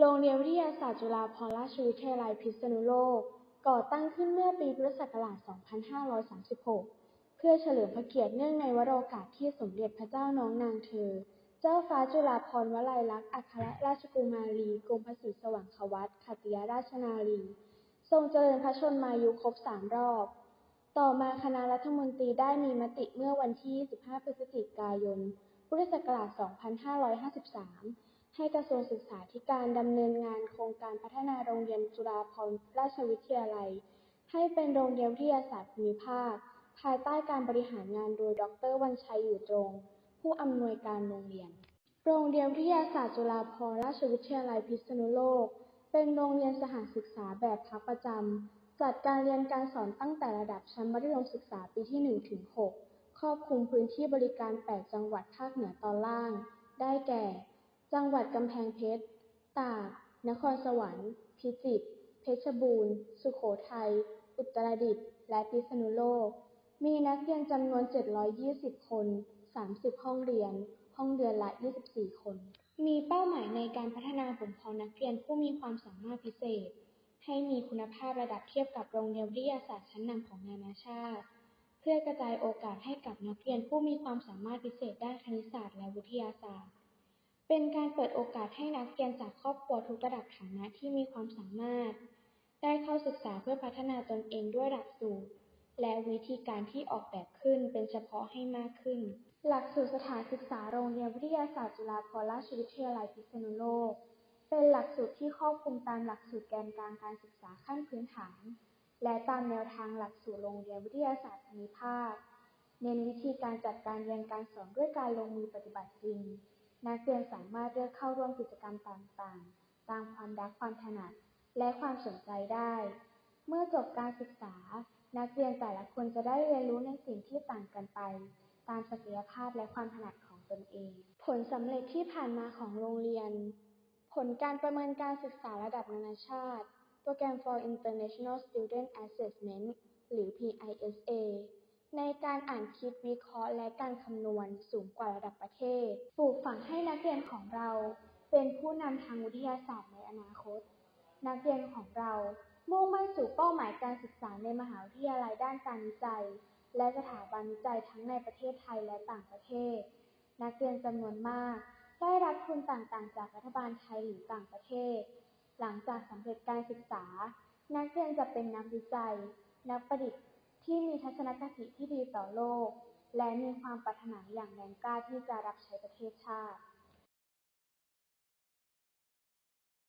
โรงเรียนวิทยาศาสตร์จุฬาภรณราชวิทยาลัย พิษณุโลก ก่อตั้งขึ้นเมื่อปีพุทธศักราช 2536 เพื่อเฉลิมพระเกียรติเนื่องในวโรกาสที่สมเด็จพระเจ้าน้องนางเธอ เจ้าฟ้าจุฬาภรณ์วลัยลักษณ์อัครราชกุมารีกรมพระศรีสว่างควัตขัตติยราชนารี ทรงเจริญพระชนมายุครบสามรอบ ต่อมาคณะรัฐมนตรีได้มีมติเมื่อวันที่25พฤศจิกายน พุทธศักราช 2553 ให้กระทรวงศึกษาธิการดำเนินงานโครงการพัฒนาโรงเรียนจุฬาภรณราชวิทยาลัย ให้เป็นโรงเรียนวิทยาศาสตร์ภูมิภาค ภายใต้การบริหารงานโดยดร.วันชัยอยู่ตรง ผู้อำนวยการโรงเรียน โรงเรียนวิทยาศาสตร์จุฬาภรณราชวิทยาลัยพิษณุโลก เป็นโรงเรียนสหศึกษาแบบพักประจำจัดการเรียนการสอนตั้งแต่ระดับชั้นมัธยมศึกษาปีที่ 1 ถึง 6 ครอบคลุมพื้นที่บริการ 8 จังหวัดภาคเหนือตอนล่าง ได้แก่ จังหวัดกำแพงเพชร ตาก นครสวรรค์ พิจิตร เพชรบูรณ์ สุโขทัย อุตรดิตถ์ และพิษณุโลก มีนักเรียนจำนวน 720 คน 30 ห้องเรียน ห้องเดือนละ 24 คน มีเป้าหมายในการพัฒนาบ่มเพาะนักเรียนผู้มีความสามารถพิเศษ ให้มีคุณภาพระดับเทียบกับโรงเรียนวิทยาศาสตร์ชั้นนำของนานาชาติ เพื่อกระจายโอกาสให้กับนักเรียนผู้มีความสามารถพิเศษด้านคณิตศาสตร์และวิทยาศาสตร์ เป็นการเปิดโอกาสให้นักเรียนจากครอบครัวทุกระดับฐานะที่มีความสามารถ ได้เข้าศึกษาเพื่อพัฒนาตนเองด้วยหลักสูตร และวิธีการที่ออกแบบขึ้นเป็นเฉพาะให้มากขึ้น หลักสูตรสถานศึกษาโรงเรียนวิทยาศาสตร์จุฬาภรณราชวิทยาลัยพิษณุโลก เป็นหลักสูตรที่ครอบคลุมตามหลักสูตรแกนกลางการศึกษาขั้นพื้นฐาน และตามแนวทางหลักสูตรโรงเรียนวิทยาศาสตร์ภูมิภาค เน้นวิธีการจัดการเรียนการสอนด้วยการลงมือปฏิบัติจริง นักเรียนสามารถเลือกเข้าร่วมกิจกรรมต่างๆ ตามความรักความถนัดและความสนใจได้ เมื่อจบการศึกษา นักเรียนแต่ละคนจะได้เรียนรู้ในสิ่งที่ต่างกันไป ตามศักยภาพและความถนัดของตนเอง ผลสำเร็จที่ผ่านมาของโรงเรียน ผลการประเมินการศึกษาระดับนานาชาติ Program for International Student Assessment หรือ PISA ในการอ่านคิดวิเคราะห์และการคำนวณสูงกว่าระดับประเทศ ปลูกฝังให้นักเรียนของเราเป็นผู้นำทางวิทยาศาสตร์ในอนาคต นักเรียนของเรามุ่งมั่นสู่เป้าหมายการศึกษาในมหาวิทยาลัยด้านการวิจัย และสถาบันวิจัยทั้งในประเทศไทยและต่างประเทศ นักเรียนจำนวนมาก ได้รับทุนต่างๆ จากรัฐบาลไทยหรือต่างประเทศ หลังจากสำเร็จการศึกษา นักเรียนจะเป็นนักวิจัย นักประดิษฐ์ ที่มีทัศนคติที่ดีต่อโลก และมีความปรารถนาอย่างแรงกล้าที่จะรับใช้ประเทศชาติ